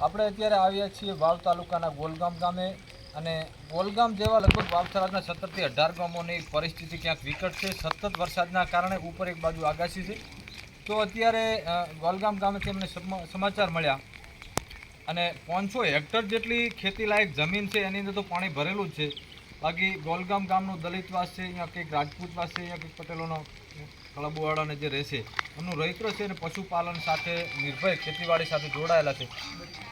આપણે અત્યારે આવ્યા છીએ વાવ તાલુકાના ગોલગામ ગામે અને ગોલગામ જેવા લગભગ વાવ સત્તરથી અઢાર ગામોની પરિસ્થિતિ ક્યાંક વિકટ છે. સતત વરસાદના કારણે ઉપર એક બાજુ આગાસી છે. તો અત્યારે ગોલગામ ગામેથી અમને સમ- સમાચાર મળ્યા અને પાંચસો હેક્ટર જેટલી ખેતીલાયક જમીન છે, એની અંદર તો પાણી ભરેલું જ છે. બાકી ગોલગામ ગામનું દલિતવાસ છે, અહીંયા કંઈક રાજપૂતવાસ છે, અહીંયા કંઈક પટેલોનો કળબુવાળાને જે રહેશે, એમનું રૈત્ર છે અને પશુપાલન સાથે, નિર્ભય ખેતીવાડી સાથે જોડાયેલા છે.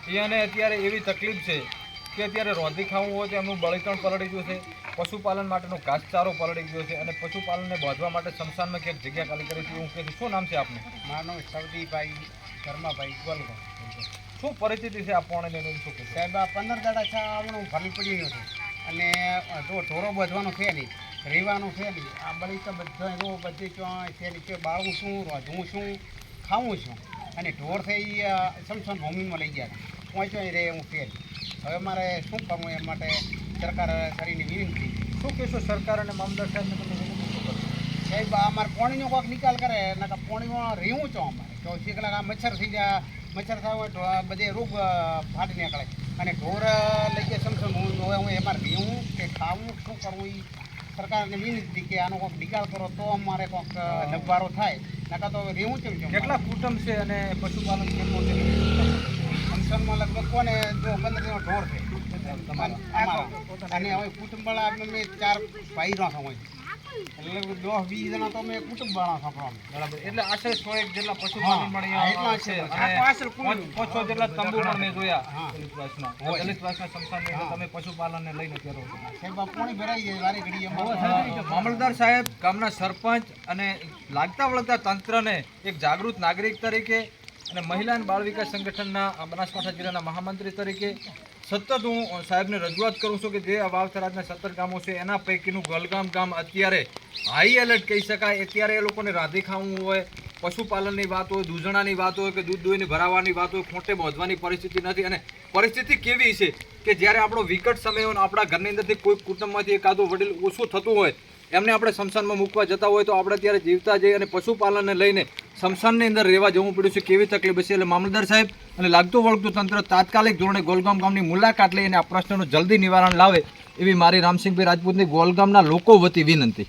એ અને અત્યારે એવી તકલીફ છે કે અત્યારે રોંધી ખાવું હોય તો એમનું બળતણ પલળી ગયું છે પશુપાલન માટેનો ઘાસચારો પલળી ગયો છે અને પશુપાલનને બાંધવા માટે શમશાનમાં ક્યાંક જગ્યા ખાલી કરી છે એવું કહે છે. શું નામ છે આપનું? મારું નામ સવદીભાઈ શર્માભાઈ ગોલગો શું પરિસ્થિતિ છે આ પાણીને લઈને શું કહેશો? સાહેબ આ પંદર દાડા છે આવવાનું ભરલ પડ્યું નથી અને જો ઢોરો બધવાનો છે નહીં રહેવાનું છે નહીં આ બળી તો બધો એવો બધી ચોય છે નહીં કે બાળવું શું રોધવું શું ખાવું શું અને ઢોર થઈ સમસન ભૂમિમાં લઈ ગયા પહોંચ્યો રહે હું છે હવે મારે શું કરવું એ માટે સરકાર કરીને વિનંતી. શું કહેશું સરકાર અને મામદાર સાહેબને તમે? સાહેબ આ અમારે પોણીનો કોઈક નિકાલ કરે નકા પોણીમાં રહેવું છો અમારે. તો છે કલાક આ મચ્છર થઈ જાય મચ્છર થાય હોય તો બધે રોગ ફાટી નીકળે. અને ઢોર લઈ ગયા સમસમ હું હવે હું એમાં રહેવું કે ખાવું શું કરવું એ સરકારને વિનંતી કે આનો કોઈક નિકાલ કરો તો અમારે કોઈક નબવારો થાય. નકર તો રહેવું કેમ છે? કેટલા કુટુંબ છે અને પશુપાલન કેટલું છે? ફંક્શનમાં લગભગ કોને જો પંદર ઢોર છે. તમારા અને હવે કુટુંબવાળા અમે ચાર ભાઈ નો સમય એટલે દસ વીસ જણા તો અમે કુટુંબવાળા સંભળાવું બરાબર. એટલે આશરે સો એક જેટલા પશુપાલન પણ છે. પાંચસો જેટલા તંબુ પણ મેં જોયા. દલિતવાસના સ્મશાનની અંદર તમે પશુપાલનને લઈને રહો સાહેબ આ ભરાઈ જાય વારે ઘડીએ અ, સાહેબ ગામના સરપંચ અને લાગતા વળગતા તંત્રને એક જાગૃત નાગરિક તરીકે અને મહિલા અને બાળ વિકાસ સંગઠનના બનાસકાંઠા જિલ્લાના મહામંત્રી તરીકે સતત હું સાહેબને રજૂઆત કરું છું કે જે વાવથરાજના સત્તર ગામો છે, એના પૈકીનું ગલગામ ગામ અત્યારે હાઈ એલર્ટ કહી શકાય. અત્યારે એ લોકોને રાંધી ખાવું હોય, પશુપાલનની વાત હોય, દૂધણાની વાત હોય કે દૂધ દોઈને ભરાવાની વાત હોય, ખોટે બોધવાની પરિસ્થિતિ નથી. અને પરિસ્થિતિ કેવી છે કે જ્યારે આપણો વિકટ સમય હોય આપણા ઘરની અંદરથી કોઈ કુટુંબમાંથી એકાદો વડીલ ઓછું થતું હોય એમને આપણે સ્મશાનમાં મૂકવા જતા હોય તો આપણે ત્યારે જીવતા જઈએ અને પશુપાલનને લઈને સ્મશાનની અંદર રહેવા જવું પડ્યું છે. કેવી તકલીફ હશે? એટલે મામલતદાર સાહેબ અને લાગતું વળગતું તંત્ર તાત્કાલિક ધોરણે ગોલગામ ગામની મુલાકાત લઈને આ પ્રશ્નનું જલ્દી નિવારણ લાવે એવી મારી રામસિંહભાઈ રાજપૂતની ગોલગામના લોકો વતી વિનંતી.